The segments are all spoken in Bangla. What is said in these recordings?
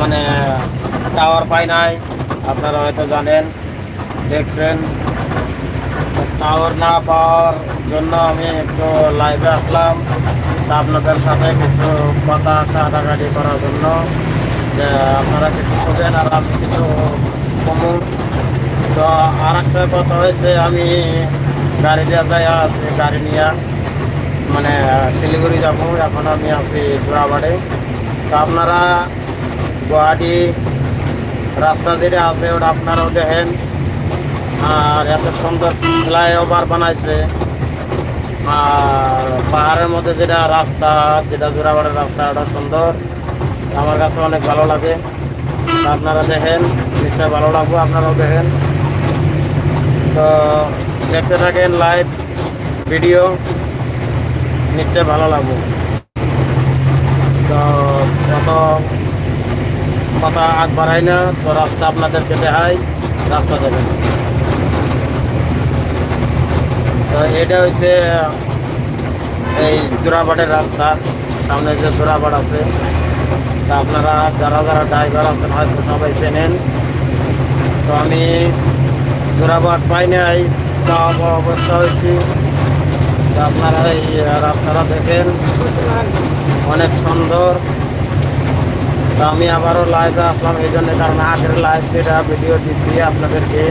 মানে টাওয়ার পাই নাই। আপনারা হয়তো জানেন, দেখছেন। টাওয়ার না পাওয়ার জন্য আমি একটু লাইভে আসলাম। তা আপনাদের সাথে কিছু কথা কাটাকাটি করার জন্য। যে আপনারা কিছু করবেন আর আমি কিছু কমু। তো আর একটা কথা হয়েছে, আমি গাড়ি দিয়ে যাই আছি, গাড়ি নিয়ে। মানে শিলিগুড়ি যাব, এখন আমি আছি জোড়াবাড়ি। তো আপনারা গুয়াহাটি রাস্তা যেটা আছে, ওটা আপনারাও দেখেন। আর এত সুন্দর ফ্লাইওভার বানাইছে। আর পাহাড়ের মধ্যে যেটা রাস্তা, যেটা জোড়াবাড়ির রাস্তা, ওটা সুন্দর। আমার কাছে অনেক ভালো লাগে। আপনারা দেখেন, নিশ্চয় ভালো লাগবে, আপনারাও দেখেন। তো দেখতে থাকেন লাইভ ভিডিও নিশ্চয় ভালো লাগবে তো কত কথা আগ বাড়াই না, তো রাস্তা আপনাদেরকে দেখাই, রাস্তা দেবেন তো এটা হচ্ছে এই জোড়াবাড়ের রাস্তা, সামনে যে জোড়াবাড় আছে, তা আপনারা যারা যারা ড্রাইভার আছেন, হয়তো সবাই চেনেন। তো আমি জোড়াবাট পাই নাই তা অবস্থা হয়েছি তো আপনারা এই রাস্তাটা দেখেন, অনেক সুন্দর। তো আমি আবারও লাইভে আসলাম, এই জন্য কারণ আগের লাইভ যেটা ভিডিও দিছি আপনাদেরকে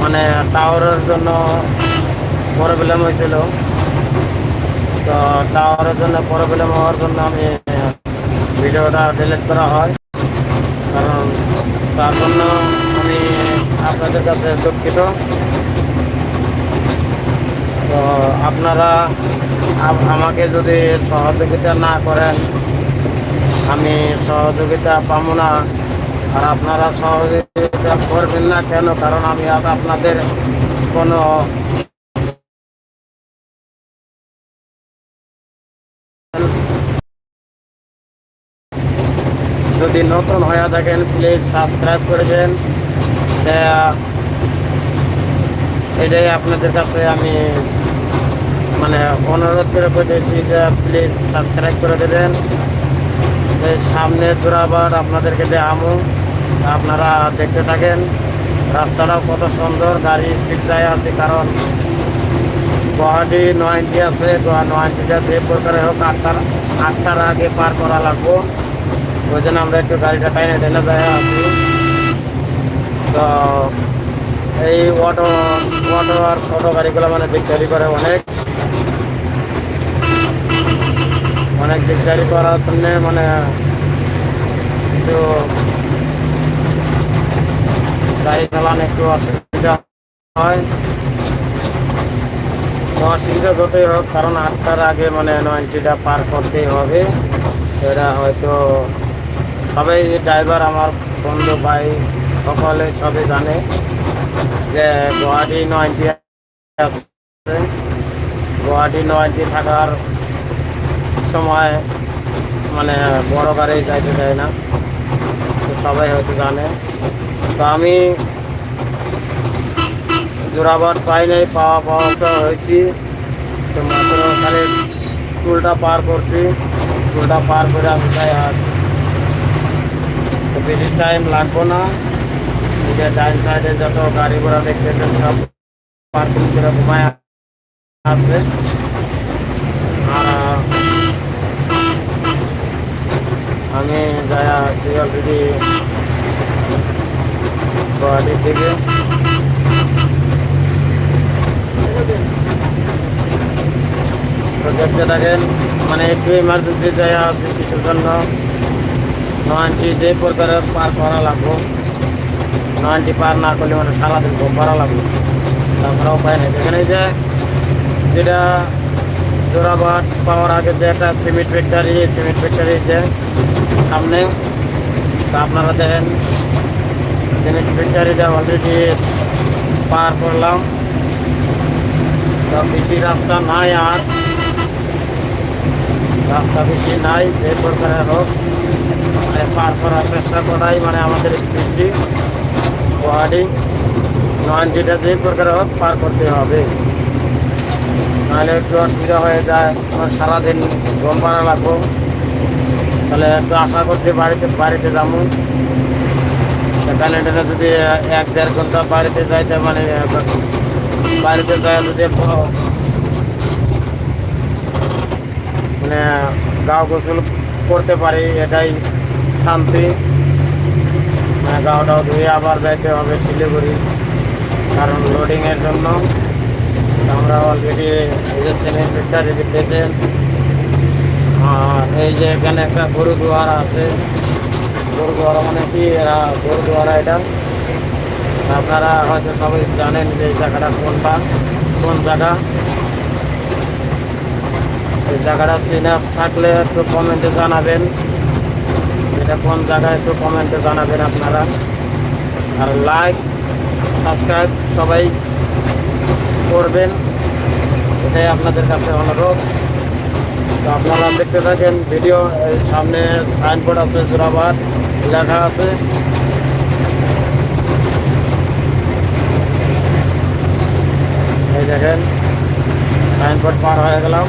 মানে টাওয়ারের জন্য প্রবলেম হয়েছিল। তো টাওয়ারের জন্য প্রবলেম হওয়ার জন্য আমি ভিডিওটা ডিলিট করা হয়। কারণ তার জন্য আমি আপনাদের কাছে দুঃখিত। তো আপনারা আপ- আমাকে যদি সহযোগিতা না করেন আমি সহযোগিতা পাবো না। আর আপনারা সহযোগিতা করবেন না কেন? কারণ আমি আপ- আপনাদের কোনো যদি নতুন হয়ে থাকেন প্লিজ সাবস্ক্রাইব করবেন এটাই আপনাদের কাছে আমি মানে অনুরোধ করে বলেছি যে প্লিজ সাবস্ক্রাইব করে দেবেন। সামনে জোড়াবার আপনাদেরকে দেখামো। আপনারা দেখতে থাকেন, রাস্তাটাও কত সুন্দর, গাড়ি স্পিড যায় আছে, কারণ গুয়াহাটি নয়নটি আছে নয়নটিটা যে প্রকারে হোক, আটটার আটটার আগে পার করা লাগবো। ওই জন্য আমরা একটু গাড়িটা টাইনে টেনে যায় আছি। তো এই অটো অটো আর ছোটো গাড়িগুলো মানে দিকদারি করে অনেক। অনেক দিকদারি করার জন্য মানে কিছু গাড়ি চালানো একটু অসুবিধা হয়। অসুবিধা যতই হোক, কারণ আটটার আগে মানে নয়নটিটা পার করতেই হবে। এরা হয়তো সবাই ড্রাইভার, আমার বন্ধু, ভাই সকলে সবে জানে যে গুয়াহাটি নয়নটি আছে। গুয়াহাটি নয়নটি থাকার সময় মানে বড় গাড়ি যাইতে দেয় না। সবাই হয়তো জানে। তো আমি জোড়াবাট পাই নাই, পাওয়া পাওয়া হয়েছি। তো মাত্র খালি টুলটা পার করছি। টুলটা পার করে আমি তাই আসি। তো বেশি টাইম লাগবো না। যে ডাইন সাইডে যত গাড়ি ঘোড়া দেখতেছেন, সব পার্কিং করে ঘুমায় আছে আর আমি যাই আছি অলরেডি গুয়াহাটির দিকে। তো দেখতে থাকেন মানে একটু ইমার্জেন্সি যাই আছে কিছুর জন্য। নয়নটি যে প্রকারে পার করা লাগবো। নয়নটি পার না করলে মানে সারাদিন ঘুম করা লাগবে। তাছাড়া উপায় নেই। এখানে যে যেটা জোড়াবাট পাওয়ার আগে যে একটা সিমেন্ট ফ্যাক্টরি সিমেন্ট ফ্যাক্টরি যে সামনে। তা আপনারা দেখেন, সিমেন্ট ফ্যাক্টরিটা অলরেডি পার করলাম। বেশি রাস্তা নাই আর। রাস্তা বেশি নাই, যে প্রকারের হোক মানে পার করার চেষ্টা করাই মানে আমাদের স্পিডটি গুয়াহাটি নয়নটিটা যে প্রকারে হোক পার করতে হবে। নাহলে একটু অসুবিধা হয়ে যায় সারাদিন ঘুম পাড়া লাগবো। তাহলে একটু আশা করছি বাড়িতে বাড়িতে যাব। ক্যালেন্ডারে যদি এক দেড় ঘণ্টা বাড়িতে যাইতে মানে বাড়িতে যায় যদি মানে গাও গোসল করতে পারি, এটাই শান্তি। মানে গাওটাও ধুয়ে আবার যাইতে হবে শিলিগুড়ি। কারণ লোডিংয়ের জন্য। আমরা অলরেডি এই যে সিমেন্টটা রেডি দিয়েছেন আর এই যে এখানে একটা গুরুদুয়ারা আছে। গুরুদুয়ারা মানে কি? এরা গুরুদুয়ারা এটা। আপনারা হয়তো সবাই জানেন যে এই জায়গাটা কোনটা, কোন জায়গা? এই জায়গাটা চিনে থাকলে একটু কমেন্টে জানাবেন। এটা কোন জায়গায় একটু কমেন্টে জানাবেন আপনারা। আর লাইক সাবস্ক্রাইব সবাই করবেন। এটাই আপনাদের কাছে অনুরোধ। তো আপনারা দেখতে থাকেন, ভিডিও সামনে সাইনবোর্ড আছে জোরাবাদ লেখা আছে। এই দেখেন সাইনবোর্ড পার হয়ে গেলাম।